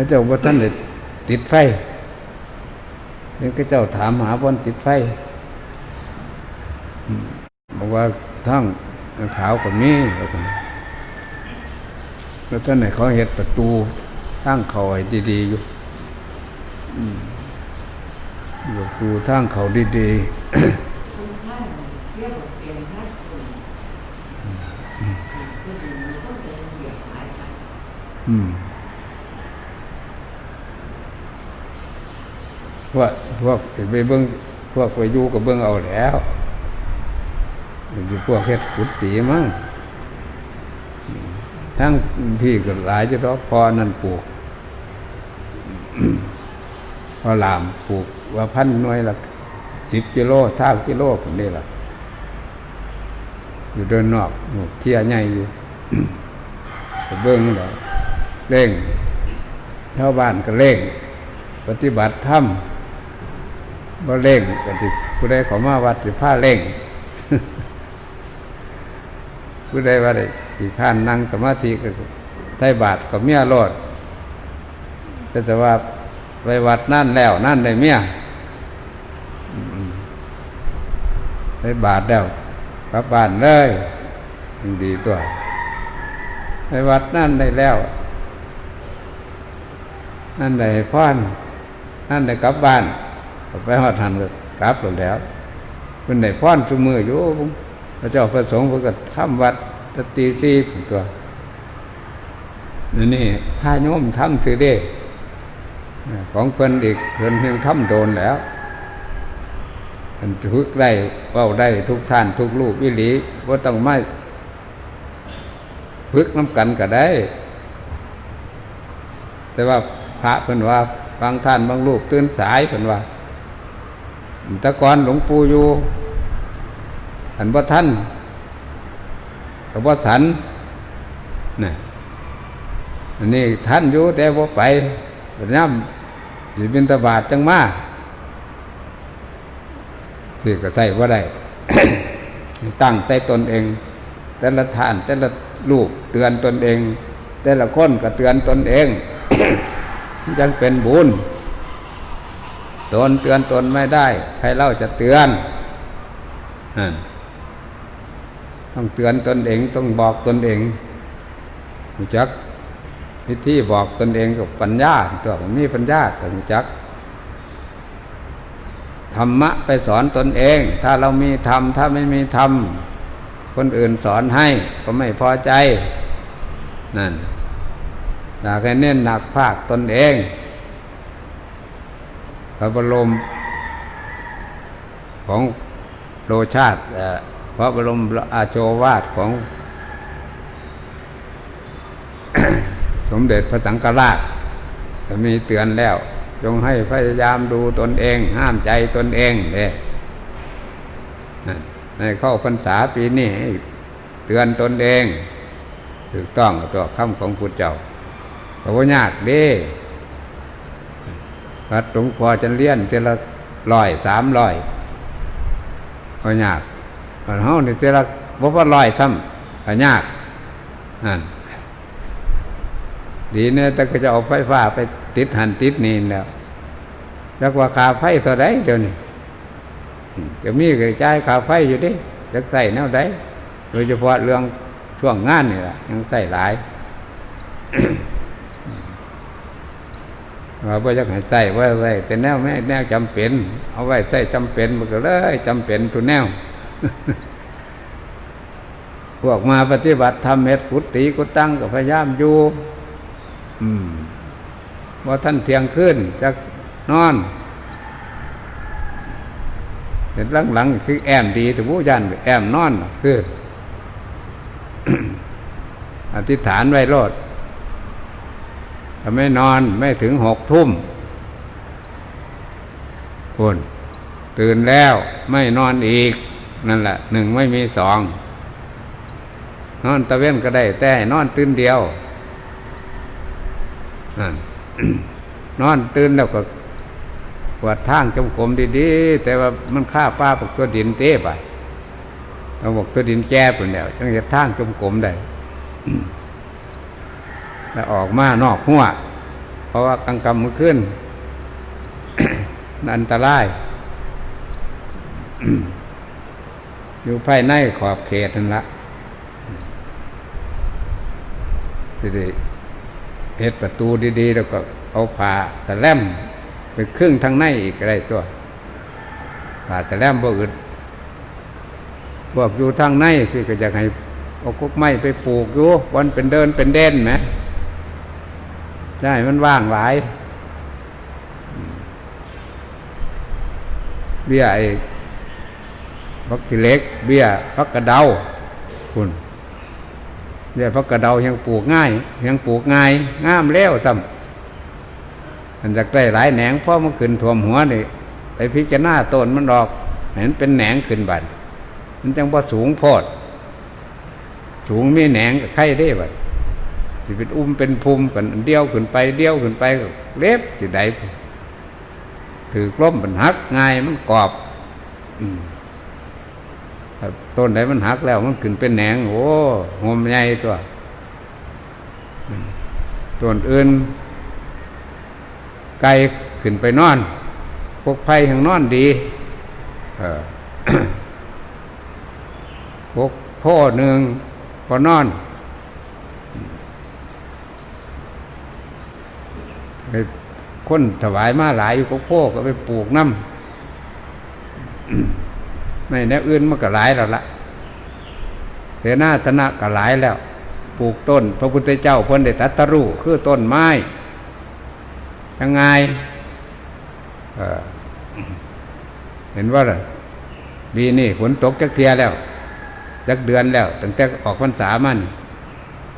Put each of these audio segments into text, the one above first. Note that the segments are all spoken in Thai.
พระเจ้าว่าท่านได้ติดไฟนี่ก็เจ้าถามหาบนติดไฟอืมบอกว่าทั้งขาวกับมีแล้วกันแล้วท่านไหนเขาเห็ดประตูทั้งเขาให้ดีๆอยู่อืมประตูทั้งเขาดีๆอืม พวกไปเบิ้งพวกไปอยู่กับเบิ้งเอาแล้วอยู่พวกเฮ็ดกุฏิมั้งทั้งพี่ก็หลายจะรอพอนั่นปลูกพอหลามปลูกว่าพันหน่วยละสิบกิโลสามกิโลผมนี่ละอยู่เดินนอกเที่ยใหญ่อยู่เบิ้งแล้วเร่งชาวบ้านก็เร่ง ปฏิบัติธรรม บ่เร่งก็สิผู้ใดขอมาวัดสิผ้าเร่งผู้ใดว่าได้ขี่ข้านนั่งสมาธิก็ใส่บาทกับเมียรอดก็จะว่าไปวัดนั่นแล้ว นั่นได้เมียอืมใส่บาทแล้วกลับบ้านเลยดีตัวไปวัดนั่นได้แล้ว นั่นได้พรนั่นได้กลับบ้าน ไปหอดหันก็กลับแล้วเป็นได้พรสมืออยู่พระเจ้าพระสงฆ์เพิ่นก็ทำวัดตะตีซีตัวนี่นี่พาโยมทำถือเด้ของเพิ่นอีกเพิ่นเพียงทำโดนแล้วมันทุกได้เว้าได้ทุกท่านทุกรูปวิหลีว่าต้องไม่พึกน้ำกันก็ได้ แต่ว่าพระเพิ่นว่าบางท่านบางรูปตื่นสายเพิ่นว่า ตะกอนหลวงปู่อยู่อันว่าท่านกับว่าสันนี่อันนี้ท่านอยู่แต่ว่าไปปัญญามสิบินตบาทจังมาที่ก็ใส่ว่าได้ตั้งใส่ตนเอง แต่ละท่าน แต่ละลูกเตือนตนเอง แต่ละคนก็เตือนตนเองยังเป็นบุญ ตนเตือนตนไม่ได้ ใครเล่าจะเตือนนั่นต้องเตือนตนเองต้องบอกตนเองรู้จักวิธีบอกตนเองกับปัญญาตัวผมมีปัญญาต้องรู้จักธรรมะไปสอนตนเอง ถ้าเรามีธรรม ถ้าไม่มีธรรม คนอื่นสอนให้ก็ไม่พอใจ นั่นอยากให้เน้นหนักภาคตนเอง พระบรมของโลชาติพระบรมอาโชวาทของ สมเด็จพระสังฆราชจะมีเตือนแล้ว จงให้พยายามดูตนเอง ห้ามใจตนเองเด้ในเข้าพรรษาปีนี้เตือนตนเองถูกต้องตัวคำของพุทธเจ้าพราะว่ายากเด้ วัดหลวงพ่อจะเลี้ยนเทละร้อยสามร้อยเพรายากวัดเฮาเนี่เทละบ่พอร้อยซ้ำเพรายากนั่นดีเนี่ยแต่ก็จะเอาไฟฟ้าไปติดหันติดนี่แล้วแล้วว่าคาไฟเท่าไรเดี๋ยวนี้จะมีกระจายขาไฟอยู่ดิจะใส่แนวใดโดยเฉพาะเรื่องช่วงงานนี่แหละยังใส่หลาย ว่าบ่อยากให้ใส่ไว้ไว้แต่แนวไม่แนวจำเป็น เอาไว้ใส่จำเป็นมันก็เลยจำเป็นทุกแนวพวกมาปฏิบัติทำเม็ดกุฏิกุตั้งกับพยายามอยู่อืมว่าท่านเที่ยงขึ้นจะนอนเห็นหลังๆคือแอมดีแต่ผู้ยันแอมนอนคือ อธิษฐานไว้รอด ถ้าไม่นอนไม่ถึงหกทุ่มคุณตื่นแล้วไม่นอนอีก นั่นแหละหนึ่งไม่มีสองนอนตะเว้นก็ได้ แต่นอนตื่นเดียวนั่นนอนตื่นแล้วก็กวาดทางจมกลมดีๆ แต่ว่ามันฆ่าป้าปกตัวดินเต้ไปต้องบอกตัวดินแก่ปุ่นแล้วจังจะทางจมกลมได้ แล้วออกมานอกหัวเพราะว่ากลางกำมือขึ้นอันตราย อยู่ภายในขอบเขตนั่นละทีนี้เฮ็ดประตูดีๆ แล้วก็เอาผ่าตะแลมไปครึ่งทางในอีกอะไรตัวผ่าตะแลมบ่อึดพวกอยู่ทางในพี่ก็อยากให้เอากุกไม้ไปปลูกอยู่วันเป็นเดินเป็นเด่นไหม ใช่มันว่างหลายเบี้ยไอ้พักกิเล็ก เบี้ยพักกระเดาคุณเบี้ยพักกระเดายังปลูกง่าย ยังปลูกง่ายงามแล้วซ้ำมันจะได้หลายแหนงพราะมันขึ้นท่วมหัวนี่ไปพิจารณาต้นมันดอกเห็นเป็นแหนงขึ้นบัดมันจังพอสูงโพด สูงมีแหนงกับไข่ได้บัด สิเป็นอุ้มเป็นภูมิกันเดียวขึ้นไปเดียวขึ้นไปก็เล็บสิได้ถือกล้มมันหักง่ายมันกรอบอต้นไหนมันหักแล้ว มันขึ้นเป็นแหนงโอ้โหมใหญ่ตัวต้นอื่น ไกลขึ้นไปนอนพวกไผ่แห่งนอนดีพวกพ่อหนึ่งพอนอน ไปค้นถวายมาหลายอยู่ก็พ่อก็ไปปลูกน้ำไม่แนวอื่นมันก็หลายแล้วละเสนาสนะก็หลายแล้ว ปลูกต้น พระพุทธเจ้าพ้นได้ตรัสรู้คือต้นไม้ยังไงเห็นว่าล่ะปีนี้ฝนตกจักเทียแล้ว จักเดือนแล้วตั้งแต่ออกพรรษามัน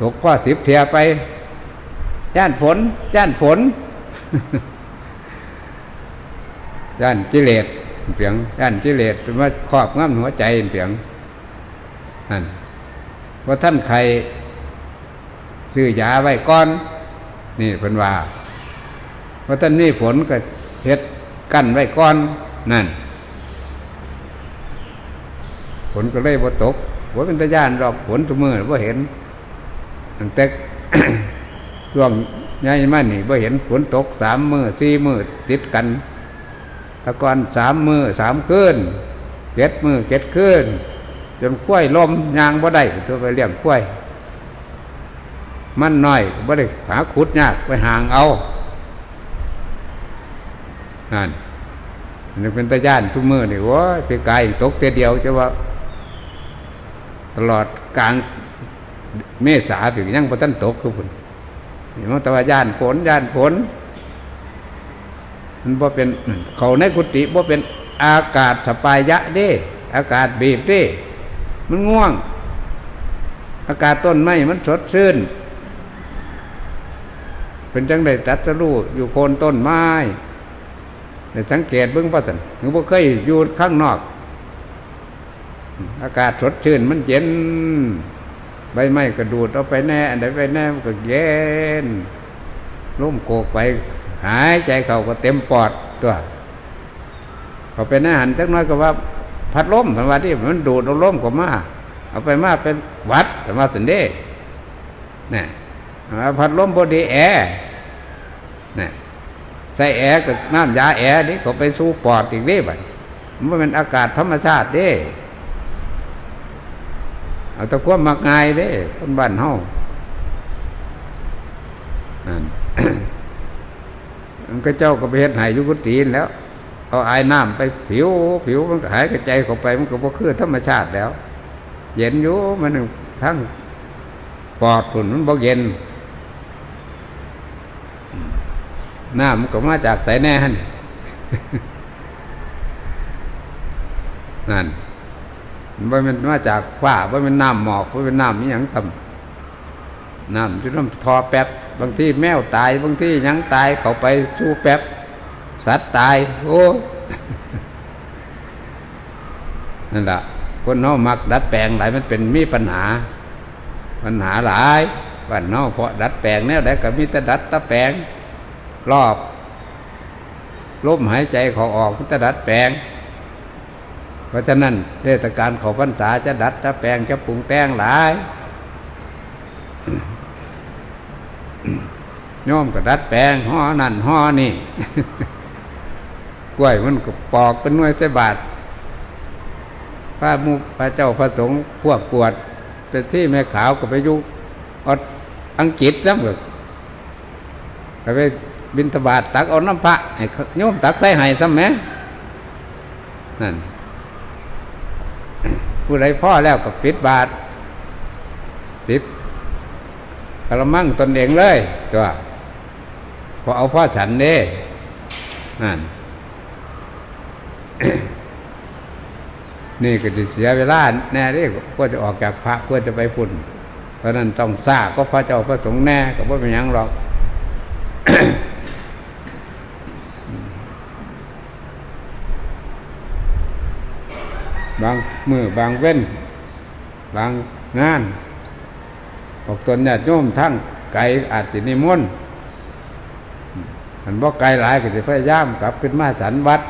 ตกก็สิบเทียไป ย่านฝน ย่านฝน ย่านจิเลสเปียงย่านจิเลสเป็นว่าครอบงำหัวใจเปียงนั่นว่าท่านใครซื้อยาไว้ก้อน นี่เป็นว่าว่าท่านนี่ฝนก็เฮ็ดกั้นไว้ก้อนนั่นฝนก็เลยบ่ตกว่าเป็นตะย่านดอกฝนทุกมือว่าเห็นตั้งแต่ ช่วงย้ายมานี่บ่เห็นฝนตกสามมือสี่มือติดกันตะกอนสามมือสามคืนเจ็ดมือเจ็ดคืนจนข้วยลมยางบ่ได้ตัวไปเลี้ยงข้วย มันน้อยบ่ได้หาขุดยากไปห่างเอานั่นนี่เป็นตะย่านทุกมือนี่ว้ยไปไกลตกเตเดียวจะว่า ตลอดกลางเมษาถึงยังพอท่านตกคือพุ่น มันแต่ว่าย่านฝนย่านฝนมันบ่เป็นเขาในกุฏิบ่เป็นอากาศสปายะเด้ อากาศบีบเด้ มันง่วง อากาศต้นไม้มันสดชื่น เป็นจังได้ตัดสรู้อยู่โคนต้นไม้ได้สังเกตเบื้องป่ะสันหรือบ่เคยอยู่ข้างนอก อากาศสดชื่นมันเย็น ใบไม้กระดูดเอาไปแน่ อันใดไปแน่มันก็เย็นร่มโกกไป หายใจเขาก็เต็มปอดตัวเขาไปแน่หันจักน้อยก็ว่า พัดลมธรรมดาที่มันดูดเอาลมก็มาเอาไปมาเป็นวัดธรรมดาสันเด้นี่พัดลมบดีแอร์นี่ใส่แอร์กับน้ำยาแอร์นี่เขาไปสู้ปอดอีกเด้บัดมันเป็นอากาศธรรมชาติเด้ เอาแตะควบมักง่ายเด้คนบ้านเฮานั่นมันก็เจ้าก็ไปเฮ็ดห้อยุกุตีนแล้ว เอาไอ้น้ำไปผิว ผิวมันก็หายกระจายเข้าไป มันก็บ่คือธรรมชาติแล้ว เย็นอยู่มันทั้งปอดฝุ่นมันบ่เย็นน้ำมันก็มาจากสายแน่นนั่น บ่เป็นมาจากฟ้าบ่เป็นน้ำหมอกบ่เป็นน้ำนี่ยังซ้ำน้ำที่น้ำทอแป๊บบางที่แมวตายบางที่ยังตายเขาไปสู้แป๊บ สัตว์ตาย โอ้นั่นแหละคนเนามักดัดแปลงหลายมันเป็นมีปัญหา ปัญหาหลายบ้านเนาเพราะดัดแปลงแนวใดก็มีแต่ดัดตะแปลงรอบลมหายใจเขาออกมีแต่ดัดแปลง เพราะฉะนั้นเทศกาลขอพรรษาจะดัดจะแปลงจะปรุงแต่งหลายโยมก็ดัดแปลงห่อนั่นห่อนี่กล้วยมันก็ปอกเป็นน่วยใส่บาทพระมุพระเจ้าพระสงฆ์พวกกวด เป็นที่แม่ขาวก็ไปอยุอดอังกฤษแล้วก็ก็ไปบินทบาทตักเอาน้ำพระให้โยมตักใส่ให้ซ้ำแหมนั่น ผู้ใดพ่อแล้วก็ปิดบาทปิดกระมังตนเองเลยตัวพอเอาพ่อฉันเด้นั่นนี่ก็จะเสียเวลาแน่เด้ก็จะออกจากพระเพื่อจะไปพุ่น เพราะนั้นต้องทราก็พระเจ้าพระสงฆ์แน่ก็บ่เป็นยังหรอก บางมือบางเว้น บางงานออกตนญาติโยมทั้งไกลอาจจะนิมนต์มันบ่ไกลหลายก็จะพยายามกลับขึ้นมาสันวัด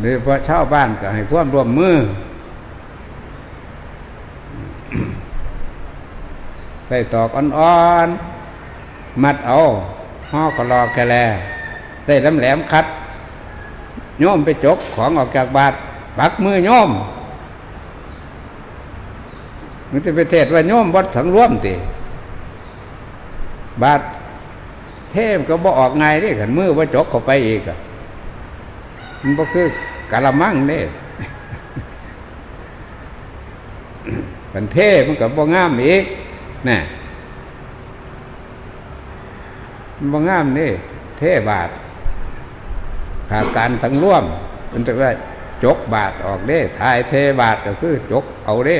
หรือพอเช่าบ้านก็ให้ความร่วมมือใส่ตอกอ่อนๆ มัดเอาห่อกระลอกแกแลใส่แหลมๆคัด โยมไปจกของออกจากบาทปักมือโยมมันจะไปเทศว่าโยมวัดสังร่วมติบาทเทพก็บ่ออกไงนี่ขันมือว่าจกเข้าไปอีกอะมันก็คือกะละมังนี่ขันเทพมันก็บ่งามอีกน่ะมันบ่งามนี่เทบาท ขาการสังร่วมมันจะว่าจกบาทออกเด้ทายเทบาทก็คือจกเอาเด้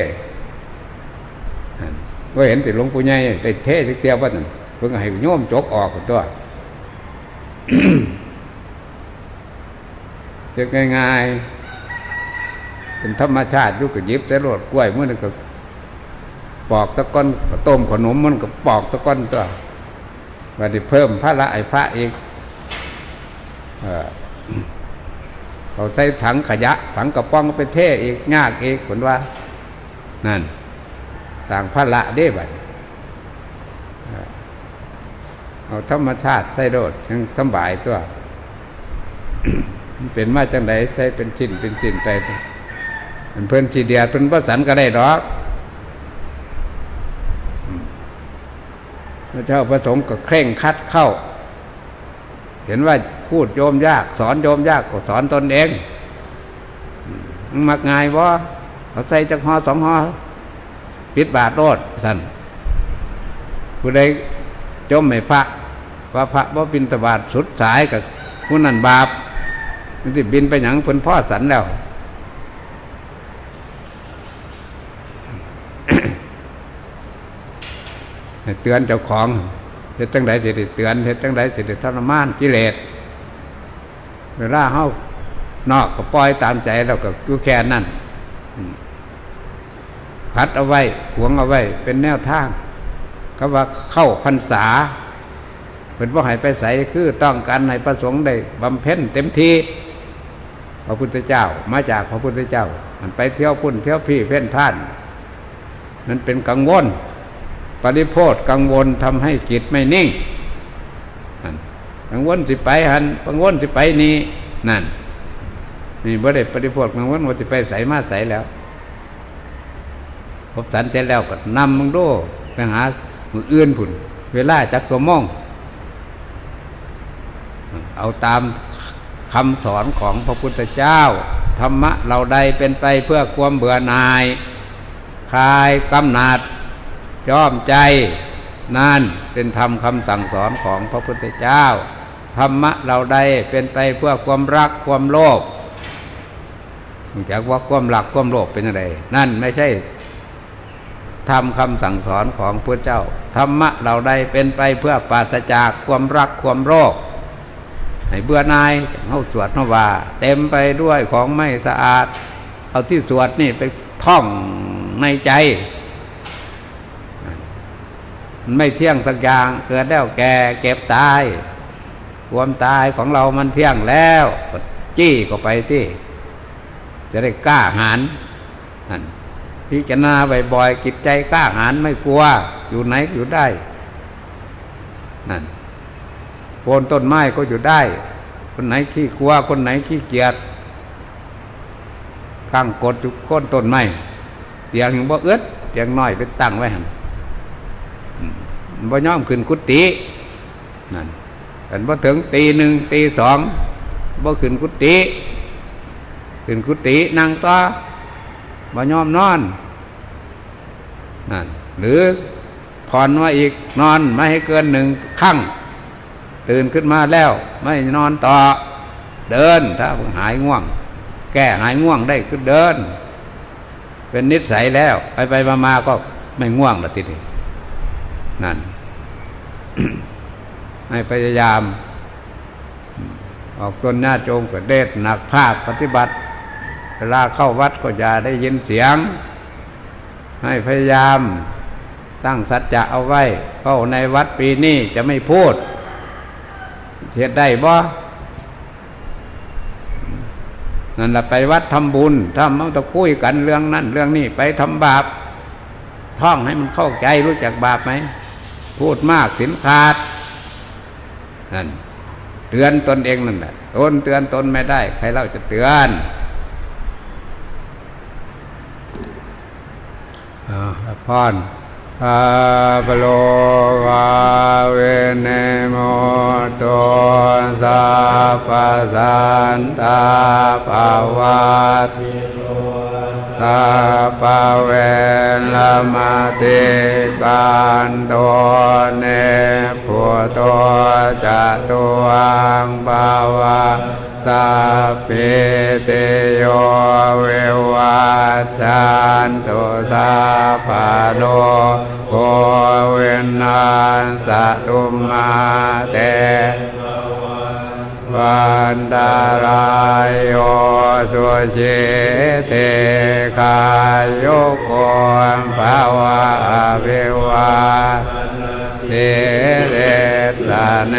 ก็เห็นติหลวงปู่ใหญ่ได้เทเทียวว่าเพิ่งให้โยมจกออกตัวจะง่ายๆเป็นธรรมชาติยุกยิบแต่รดกล้วยมันก็ปอกตะก้อนต้มขนมมันก็ปอกตะก้อนตัวว่าได้เพิ่มพระละไอพระอีก เออเขาใส่ถังขยะ ถังกระป๋องก็ไปเทอีกยากอีกผลว่า นั่น ต่างพระละได้บัดเอาธรรมชาติใส่โดดยังสบายตัวเป็นมาจังไดใส่เป็นชิ้นเป็นชิ้นไปเป็นเพื่อนทีเดียดเป็นพระสันก็ได้ดอกพระเจ้าพระสงฆ์ก็เคร่งคัดเข้า เห็นว่า พูดโยมยาก สอนโยมยากก็สอนตนเอง มักง่ายว่าเขาใส่จักหอสองหอปิดบาทโลดท่านผู้ใดจมไม่พระว่าพระว่าบินตบาทสุดสายกับผู้นั้นบาปมันจะบินไปหยังเพิ่นพ่อสันแล้วเตือนเจ้าของเฮ็ดจังไดสิได้เตือนเฮ็ดจังไดสิได้ทรมานกิเลส เวลาเฮานอกก็ปล่อยตามใจเราก็อยู่แค่นั้นพัดเอาไว้หวงเอาไว้ เป็นแนวทางเขาว่าเข้าพรรษาเป็นว่าให้ไปใส่คือต้องการให้ประสงค์ได้บำเพ็ญเต็มที่พระพุทธเจ้า มาจากพระพุทธเจ้า มันไปเที่ยวพุ่นเที่ยวพี่เพ่นพ่านมันเป็นกังวล ปริโพธกังวลทำให้จิตไม่นิ่ง กังวลสิไปหันกังวลสิไปนี้นั่นนี่บ่ได้ปริโพธกังวลว่าสิไปใส่มาใส่แล้วพบสันเสร็จแล้วก็นำมึงโดไปหามืออื่นผุนเวลาจักสมอง เอาตามคำสอนของพระพุทธเจ้า ธรรมะเราใดเป็นไปเพื่อความเบื่อหน่าย คลายกำหนัดย้อมใจนั่นเป็นธรรมคำสั่งสอนของพระพุทธเจ้า ธรรมะเราใดเป็นไปเพื่อความรักความโลภจากว่าความรักความโลภเป็นอะไร นั่นไม่ใช่ทำคำสั่งสอนของพระเจ้า ธรรมะเราใดเป็นไปเพื่อปราศจากความรักความโลภให้เบื่อนายเข้าสวดมาว่า เต็มไปด้วยของไม่สะอาด เอาที่สวดนี่ไปท่องในใจไม่เที่ยงสักอย่างเกิดแล้วแก่เก็บตาย ความตายของเรามันเที่ยงแล้วจี้ก็ไปที่ จะได้กล้าหาญนั่นพิจารณาบ่อยๆจิตใจกล้าหาญไม่กลัว อยู่ไหนอยู่ได้นั่นโคนต้นไม้ก็อยู่ได้ คนไหนขี้กลัว คนไหนขี้เกียจข้างกดอยู่โคนต้นไม้เตียงยังบ่เอื้อเตียงน้อยไปตั้งไว้หันบ่ย่อมขึ้นกุฏินั่น เห็นบ่ถึงตีหนึ่งตีสองบ่ขึ้นกุฏิขึ้นกุฏินั่งต่อบ่ยอมนอนนั่นหรือผ่อนมาอีกนอนไม่ให้เกินหนึ่งครั้งตื่นขึ้นมาแล้ว ไม่นอนต่อเดินถ้าหายง่วง แก้หายง่วงได้คือเดิน เป็นนิสัยแล้ว ไปไปมามาก็ไม่ง่วงละทีนี้นั่น ให้พยายาม ออกตนหน้าโจงก็เดชหนักภาคปฏิบัติเวลาเข้าวัดก็อย่าได้ยินเสียง ให้พยายามตั้งสัจจะเอาไว้ เข้าในวัดปีนี้จะไม่พูดเทียดได้บ่นั่นแหละไปวัดทำบุญทำมันต้องคุยกันเรื่องนั้น เรื่องนี้ไปทำบาป ท่องให้มันเข้าใจรู้จักบาปไหม พูดมากสินขาด นั่นเตือนตนเองนั่นแหละตนเตือนตนไม่ได้ ใครเล่าจะเตือนอาพรอาปโลวาเวเนโมโตสัพพสันตาภาวะติสัพพเวรมติกันโตเนโต จตุวังภาวะสัพพิติโยเววัชชันตุสัพพะโลกโควินาสตุมาเตวันตารายโยสุชิเตคายโยโกมภาวะอภิวา ทเรสเน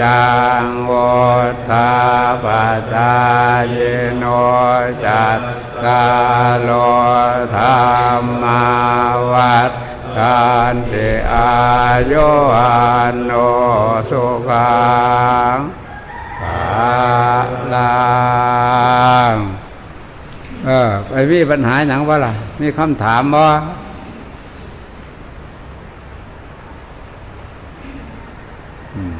จังวทาปัจจายโนจัตตาโลธรรมาวัดกันติอายุวันโนสุขังปาลังเออไปวิปัญหาหนังวะล่ะมีคำถามบ่อืม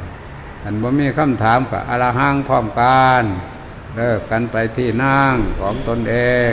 อันบ่มีคำถามกับอรหังพร้อมกันเลิกกันไปที่นั่งของตนเอง